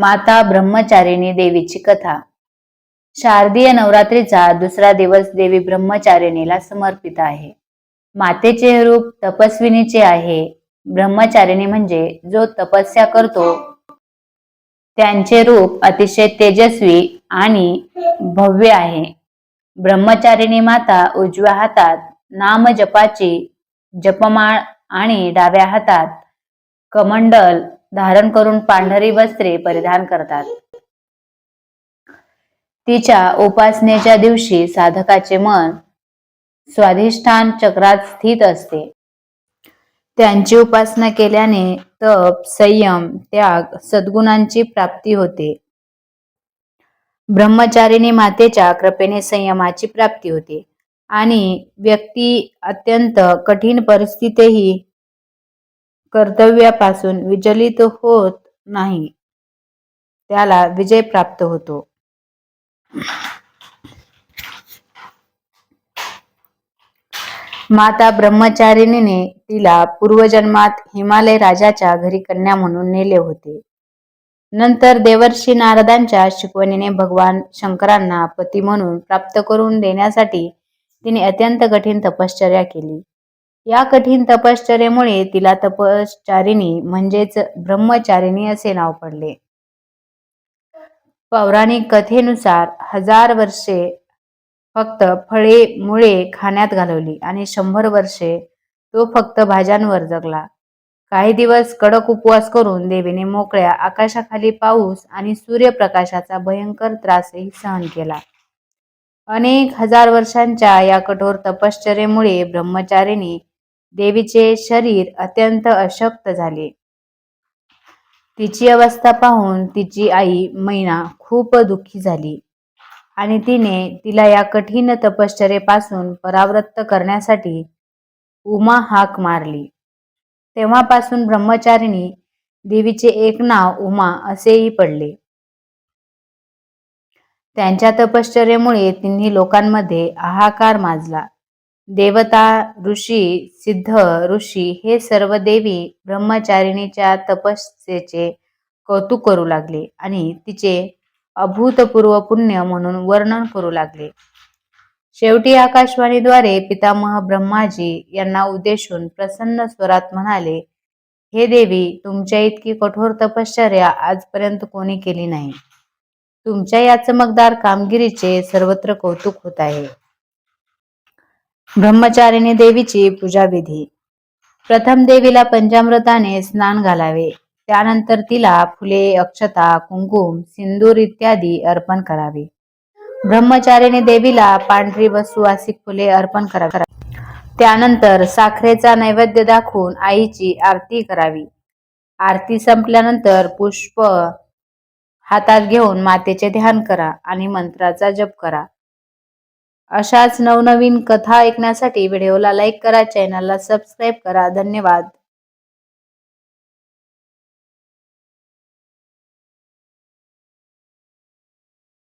माता ब्रह्मचारिणी देवीची कथा. शारदीय नवरात्रीचा दुसरा दिवस देवी ब्रह्मचारिणीला समर्पित आहे. मातेचे रूप तपस्विनीचे आहे. ब्रह्मचारिणी म्हणजे जो तपस्या करतो त्यांचे रूप अतिशय तेजस्वी आणि भव्य आहे. ब्रह्मचारिणी माता उजव्या हातात नाम जपाची जपमाळ आणि डाव्या हातात कमंडल धारण करून पांढरी वस्त्रे परिधान करतात. तिच्या उपासनेच्या दिवशी साधकाचे मन स्वाधिष्ठान चक्रात स्थित असते. त्यांची उपासना केल्याने तप संयम त्याग सद्गुणांची प्राप्ती होते. ब्रह्मचारिणी मातेच्या कृपेने संयमाची प्राप्ती होते आणि व्यक्ती अत्यंत कठीण परिस्थितीही कर्तव्यापासून विचलित होत नाही. त्याला विजय प्राप्त होतो. माता ब्रह्मचारिणीने तिला पूर्वजन्मात हिमालय राजाच्या घरी कन्या म्हणून नेले होते. नंतर देवर्षी नारदांच्या शिकवणीने भगवान शंकरांना पती म्हणून प्राप्त करून देण्यासाठी तिने अत्यंत कठीण तपश्चर्या केली. या कठीण तपश्चर्येमुळे तिला तपश्चारिणी म्हणजेच ब्रह्मचारिणी असे नाव पडले. पौराणिक कथेनुसार हजार वर्षे फक्त फळे मुळे खाण्यात घालवली आणि शंभर वर्षे तो फक्त भाज्यांवर जगला. काही दिवस कडक उपवास करून देवीने मोकळ्या आकाशाखाली पाऊस आणि सूर्यप्रकाशाचा भयंकर त्रासही सहन केला. अनेक हजार वर्षांच्या या कठोर तपश्चर्येमुळे ब्रह्मचारिणी देवीचे शरीर अत्यंत अशक्त झाले. तिची अवस्था पाहून तिची आई मैना खूप दुःखी झाली आणि तिने तिला या कठीण तपश्चर्येपासून परावृत्त करण्यासाठी उमा हाक मारली. तेव्हापासून ब्रह्मचारिणी देवीचे एक नाव उमा असेही पडले. त्यांच्या तपश्चर्येमुळे तिन्ही लोकांमध्ये हाहाकार माजला. देवता ऋषी सिद्ध ऋषी हे सर्व देवी ब्रह्मचारिणीच्या तपस्येचे कौतुक करू लागले आणि तिचे अभूतपूर्व पुण्य म्हणून वर्णन करू लागले. शेवटी आकाशवाणीद्वारे पितामह ब्रह्माजी यांना उद्देशून प्रसन्न स्वरात म्हणाले हे देवी तुमच्या इतकी कठोर तपश्चर्या आजपर्यंत कोणी केली नाही. तुमच्या या चमकदार कामगिरीचे सर्वत्र कौतुक होत आहे. ब्रह्मचारिणी देवीची पूजा विधी प्रथम देवीला पंचामृताने स्नान घालावे. त्यानंतर तिला फुले अक्षता कुंकुम सिंदूर इत्यादी अर्पण करावे. ब्रह्मचारिणी देवीला पांढरी व सुवासिक फुले अर्पण करावी. त्यानंतर साखरेचा नैवेद्य दाखवून आईची आरती करावी. आरती संपल्यानंतर पुष्प हातात घेऊन मातेचे ध्यान करा आणि मंत्राचा जप करा. अशाच नवनवीन कथा ऐकण्यासाठी व्हिडिओला लाईक करा चॅनलला सबस्क्राईब करा. धन्यवाद.